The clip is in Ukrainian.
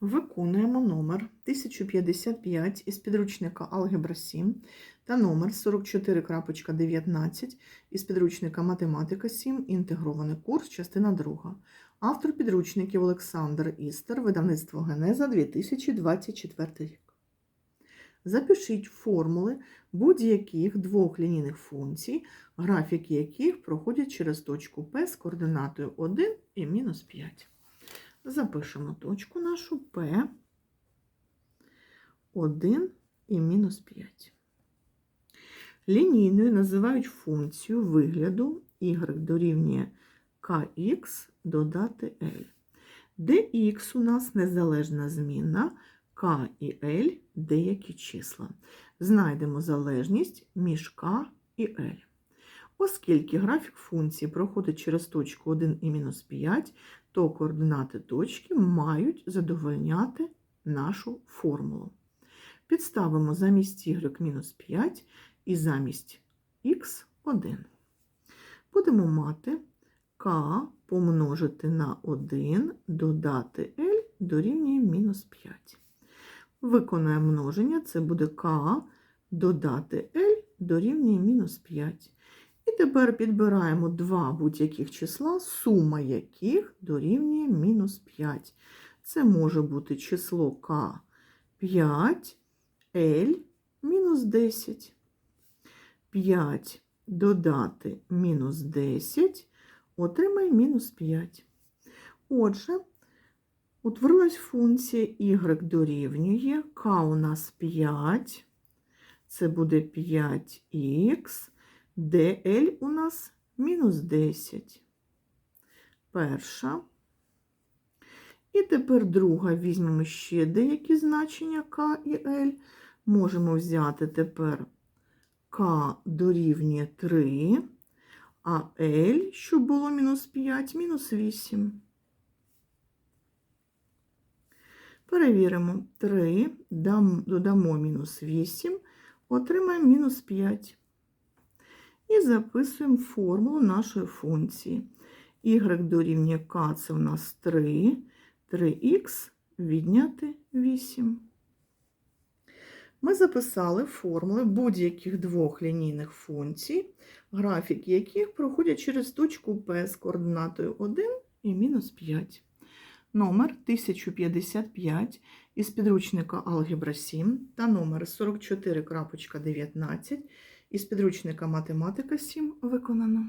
Виконуємо номер 1055 із підручника Алгебра 7 та номер 44.19 із підручника Математика 7. Інтегрований курс, частина 2. Автор підручників Олександр Істер, видавництво Генеза 2024 рік. Запишіть формули будь-яких двох лінійних функцій, графіки яких проходять через точку P з координатою 1 і мінус 5. Запишемо точку нашу P 1 і мінус 5. Лінійною називають функцію вигляду y дорівнює kx додати L, де x у нас незалежна змінна, k і L деякі числа. Знайдемо залежність між k і L. Оскільки графік функції проходить через точку 1 і мінус 5, то координати точки мають задовольняти нашу формулу. Підставимо замість y мінус 5 і замість х 1. Будемо мати k помножити на 1 додати L дорівнює мінус 5. Виконаємо множення, це буде k додати L дорівнює мінус 5. І тепер підбираємо два будь-яких числа, сума яких дорівнює мінус 5. Це може бути число К 5, L мінус 10. 5 додати мінус 10, отримає мінус 5. Отже, утворилась функція y дорівнює, k у нас 5, це буде 5х, де L у нас мінус 10. Перша. І тепер друга візьмемо ще деякі значення К і L. Можемо взяти тепер К дорівнює 3, а L, що було мінус 5, мінус 8. Перевіримо 3, додамо мінус 8, отримаємо мінус 5. І записуємо формулу нашої функції. Y дорівнює К це у нас 3, 3х відняти 8. Ми записали формули будь-яких двох лінійних функцій, графіки яких проходять через точку P з координатою 1 і мінус 5. Номер 1055 із підручника Алгебра 7 та номер 44.19 із підручника Математика 7 виконано.